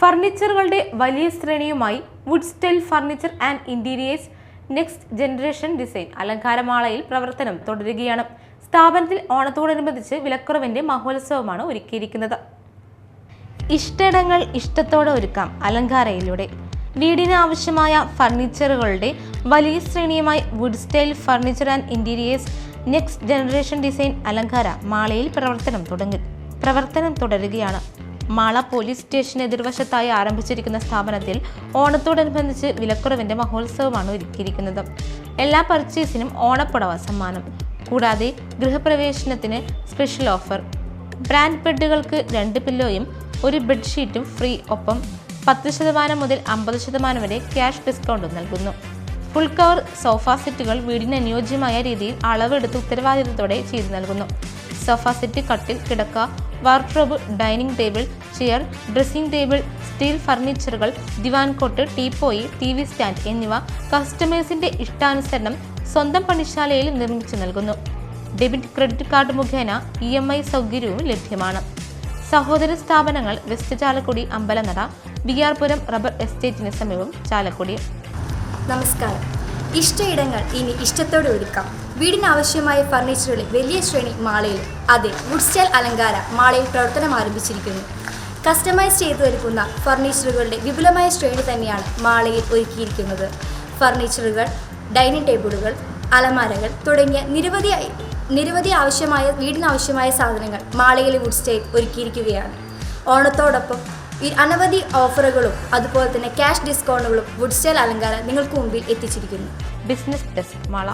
ഫർണിച്ചറുകളുടെ വലിയ ശ്രേണിയുമായി wood style furniture and interiors next generation design അലങ്കാരമാളയിൽ പ്രവർത്തനം തുടരുകയാണ്. സ്ഥാപനത്തിൽ ഓണത്തോടനുബന്ധിച്ച് വിലക്കുറവിന്റെ മഹോത്സവമാണ് ഒരുക്കിയിരിക്കുന്നത്. ഇഷ്ടടങ്ങൾ ഇഷ്ടത്തോടെ ഒരുക്കാം അലങ്കാരയിലൂടെ. വീടിന് ആവശ്യമായ ഫർണിച്ചറുകളുടെ വലിയ ശ്രേണിയുമായി wood style furniture and interiors next generation design അലങ്കാര മാളയിൽ പ്രവർത്തനം തുടങ്ങി പ്രവർത്തനം തുടരുകയാണ്. മാള പോലീസ് സ്റ്റേഷൻ എതിർവശത്തായി ആരംഭിച്ചിരിക്കുന്ന സ്ഥാപനത്തിൽ ഓണത്തോടനുബന്ധിച്ച് വിലക്കുറവിന്റെ മഹോത്സവമാണ് ഒരുക്കിയിരിക്കുന്നത്. എല്ലാ പർച്ചേസിനും ഓണപ്പുടവ സമ്മാനം. കൂടാതെ ഗൃഹപ്രവേശനത്തിന് സ്പെഷ്യൽ ഓഫർ ബ്രാൻഡ് ബെഡുകൾക്ക് രണ്ട് പില്ലോയും ഒരു ബെഡ്ഷീറ്റും ഫ്രീ ഒപ്പം പത്ത് ശതമാനം മുതൽ അമ്പത് ശതമാനം വരെ ക്യാഷ് ഡിസ്കൗണ്ടും നൽകുന്നു. ഫുൾ കവർ സോഫ സെറ്റുകൾ വീടിന് അനുയോജ്യമായ രീതിയിൽ അളവെടുത്ത് ഉത്തരവാദിത്തത്തോടെ ചെയ്തു നൽകുന്നു. സോഫ സെറ്റ് കട്ടിൽ കിടക്ക wardrobe dining table chair dressing table steel ഫർണിച്ചറുകൾ ദിവാൻ cot teapoy T V stand എന്നിവ കസ്റ്റമേഴ്സിന്റെ ഇഷ്ടാനുസരണം സ്വന്തം പണിശാലയിൽ നിർമ്മിച്ചു നൽകുന്നു. ഡെബിറ്റ് ക്രെഡിറ്റ് കാർഡ് മുഖേന ഇ എം ഐ സൗകര്യവും ലഭ്യമാണ്. സഹോദര സ്ഥാപനങ്ങൾ west Chalakudy Ambalanada B R Puram rubber എസ്റ്റേറ്റിന് സമീപം ചാലക്കുടി. നമസ്കാരം. ഇഷ്ടയിടങ്ങൾ ഇനി ഇഷ്ടത്തോടെ ഒരുക്കാം. വീടിനാവശ്യമായ ഫർണിച്ചറുകളിൽ വലിയ ശ്രേണി മാളയിൽ. അതെ വുഡ് സ്റ്റൈൽ അലങ്കാര മാളയിൽ പ്രവർത്തനം ആരംഭിച്ചിരിക്കുന്നു. കസ്റ്റമൈസ് ചെയ്തു ഒരുക്കുന്ന ഫർണിച്ചറുകളുടെ വിപുലമായ ശ്രേണി തന്നെയാണ് മാളയിൽ ഒരുക്കിയിരിക്കുന്നത്. ഫർണിച്ചറുകൾ ഡൈനിങ് ടേബിളുകൾ അലമാരകൾ തുടങ്ങിയ നിരവധി നിരവധി ആവശ്യമായ വീടിനാവശ്യമായ സാധനങ്ങൾ മാളയിലെ വുഡ് സ്റ്റൈൽ ഒരുക്കിയിരിക്കുകയാണ്. ഓണത്തോടൊപ്പം ഈ അനവധി ഓഫറുകളും അതുപോലെ തന്നെ ക്യാഷ് ഡിസ്കൗണ്ടുകളും വുഡ് സ്റ്റൈൽ അലങ്കാരം നിങ്ങൾക്ക് മുമ്പിൽ എത്തിച്ചിരിക്കുന്നു. Business desk Mala.